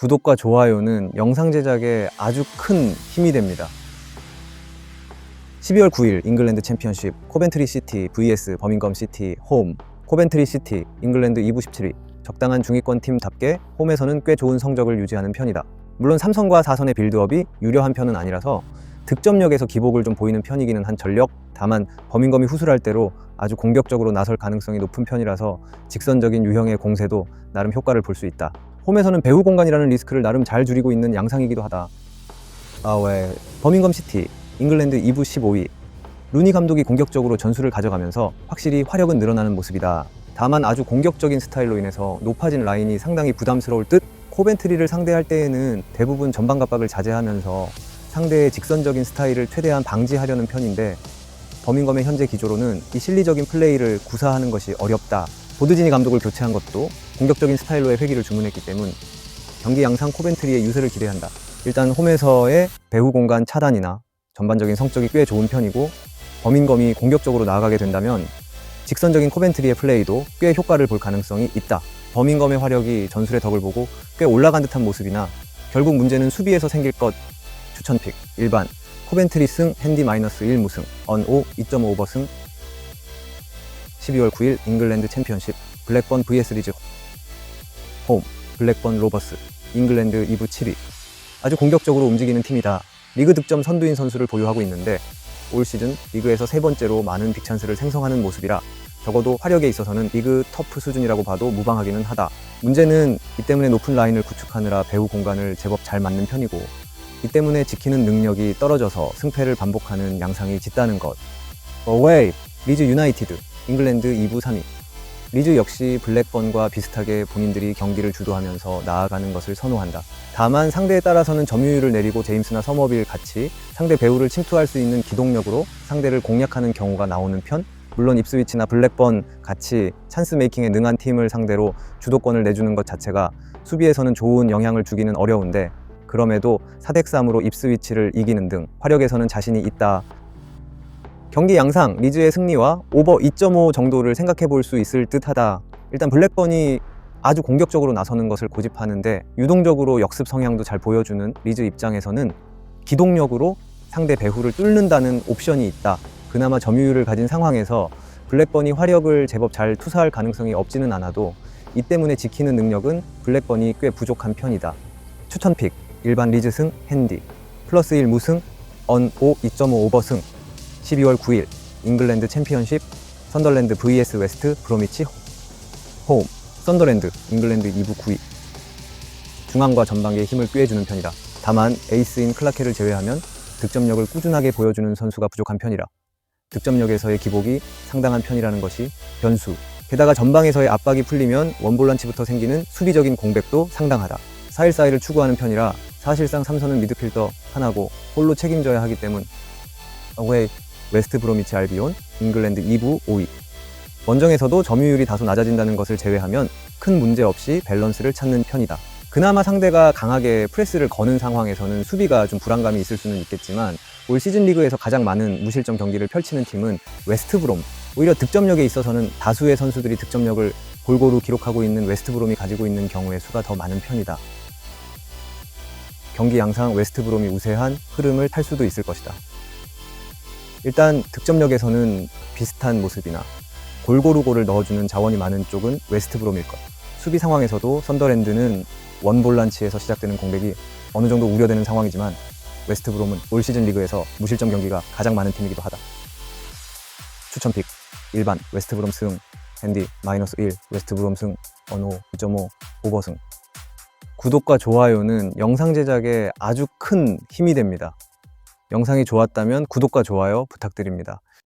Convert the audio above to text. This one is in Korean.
구독과 좋아요는 영상 제작에 아주 큰 힘이 됩니다. 12월 9일 잉글랜드 챔피언십 코벤트리 시티 vs 버밍검 시티 홈 코벤트리 시티 잉글랜드 2부 17위 적당한 중위권 팀답게 홈에서는 꽤 좋은 성적을 유지하는 편이다. 물론 삼성과 사선의 빌드업이 유려한 편은 아니라서 득점력에서 기복을 좀 보이는 편이기는 한 전력 다만 버밍검이 후술할 대로 아주 공격적으로 나설 가능성이 높은 편이라서 직선적인 유형의 공세도 나름 효과를 볼 수 있다. 홈에서는 배후 공간이라는 리스크를 나름 잘 줄이고 있는 양상이기도 하다. 아, 왜 버밍검 시티 잉글랜드 2부 15위 루니 감독이 공격적으로 전술을 가져가면서 확실히 화력은 늘어나는 모습이다. 다만 아주 공격적인 스타일로 인해서 높아진 라인이 상당히 부담스러울 듯 코벤트리를 상대할 때에는 대부분 전방 갑박을 자제하면서 상대의 직선적인 스타일을 최대한 방지하려는 편인데 버밍검의 현재 기조로는 이 실리적인 플레이를 구사하는 것이 어렵다. 보드지니 감독을 교체한 것도 공격적인 스타일로의 회기를 주문했기 때문 경기 양상 코벤트리의 유세를 기대한다. 일단 홈에서의 배후 공간 차단이나 전반적인 성적이 꽤 좋은 편이고 버밍검이 공격적으로 나아가게 된다면 직선적인 코벤트리의 플레이도 꽤 효과를 볼 가능성이 있다. 버밍검의 화력이 전술의 덕을 보고 꽤 올라간 듯한 모습이나 결국 문제는 수비에서 생길 것 추천픽 일반 코벤트리 승 핸디 마이너스 1 무승 언 5 2.5 오버승 12월 9일 잉글랜드 챔피언십 블랙번 vs 리즈 홈 블랙번 로버스 잉글랜드 2부 7위 아주 공격적으로 움직이는 팀이다. 리그 득점 선두인 선수를 보유하고 있는데 올 시즌 리그에서 세 번째로 많은 빅찬스를 생성하는 모습이라 적어도 화력에 있어서는 리그 터프 수준이라고 봐도 무방하기는 하다. 문제는 이 때문에 높은 라인을 구축하느라 배후 공간을 제법 잘 맞는 편이고 이 때문에 지키는 능력이 떨어져서 승패를 반복하는 양상이 짙다는 것. 어웨이 리즈 유나이티드 잉글랜드 2부 3위 리즈 역시 블랙번과 비슷하게 본인들이 경기를 주도하면서 나아가는 것을 선호한다. 다만 상대에 따라서는 점유율을 내리고 제임스나 서머빌 같이 상대 배우를 침투할 수 있는 기동력으로 상대를 공략하는 경우가 나오는 편. 물론 입스위치나 블랙번 같이 찬스 메이킹에 능한 팀을 상대로 주도권을 내주는 것 자체가 수비에서는 좋은 영향을 주기는 어려운데 그럼에도 4대 3으로 입스위치를 이기는 등 화력에서는 자신이 있다. 경기 양상 리즈의 승리와 오버 2.5 정도를 생각해 볼 수 있을 듯하다. 일단 블랙번이 아주 공격적으로 나서는 것을 고집하는데 유동적으로 역습 성향도 잘 보여주는 리즈 입장에서는 기동력으로 상대 배후를 뚫는다는 옵션이 있다. 그나마 점유율을 가진 상황에서 블랙번이 화력을 제법 잘 투사할 가능성이 없지는 않아도 이 때문에 지키는 능력은 블랙번이 꽤 부족한 편이다. 추천픽 일반 리즈승 핸디 플러스 1 무승 언 5 2.5 오버승 12월 9일 잉글랜드 챔피언십 선더랜드 vs 웨스트 브로미치 홈 선더랜드 잉글랜드 2부 9위 중앙과 전방에 힘을 꾀해주는 편이다. 다만 에이스인 클라케를 제외하면 득점력을 꾸준하게 보여주는 선수가 부족한 편이라 득점력에서의 기복이 상당한 편이라는 것이 변수. 게다가 전방에서의 압박이 풀리면 원볼란치부터 생기는 수비적인 공백도 상당하다. 4일4일을 추구하는 편이라 사실상 삼선은 미드필더 하나고 홀로 책임져야 하기 때문 어웨이 웨스트 브로미치 알비온 잉글랜드 2부 5위 원정에서도 점유율이 다소 낮아진다는 것을 제외하면 큰 문제 없이 밸런스를 찾는 편이다. 그나마 상대가 강하게 프레스를 거는 상황에서는 수비가 좀 불안감이 있을 수는 있겠지만 올 시즌 리그에서 가장 많은 무실점 경기를 펼치는 팀은 웨스트 브롬. 오히려 득점력에 있어서는 다수의 선수들이 득점력을 골고루 기록하고 있는 웨스트 브롬이 가지고 있는 경우의 수가 더 많은 편이다. 경기 양상 웨스트 브롬이 우세한 흐름을 탈 수도 있을 것이다. 일단 득점력에서는 비슷한 모습이나 골고루 골을 넣어주는 자원이 많은 쪽은 웨스트 브롬일 것. 수비 상황에서도 선더랜드는 원볼란치에서 시작되는 공백이 어느 정도 우려되는 상황이지만 웨스트 브롬은 올 시즌 리그에서 무실점 경기가 가장 많은 팀이기도 하다. 추천픽 일반 웨스트 브롬 승 핸디 마이너스 1 웨스트 브롬 승 언호 2.5 오버승 구독과 좋아요는 영상 제작에 아주 큰 힘이 됩니다. 영상이 좋았다면 구독과 좋아요 부탁드립니다.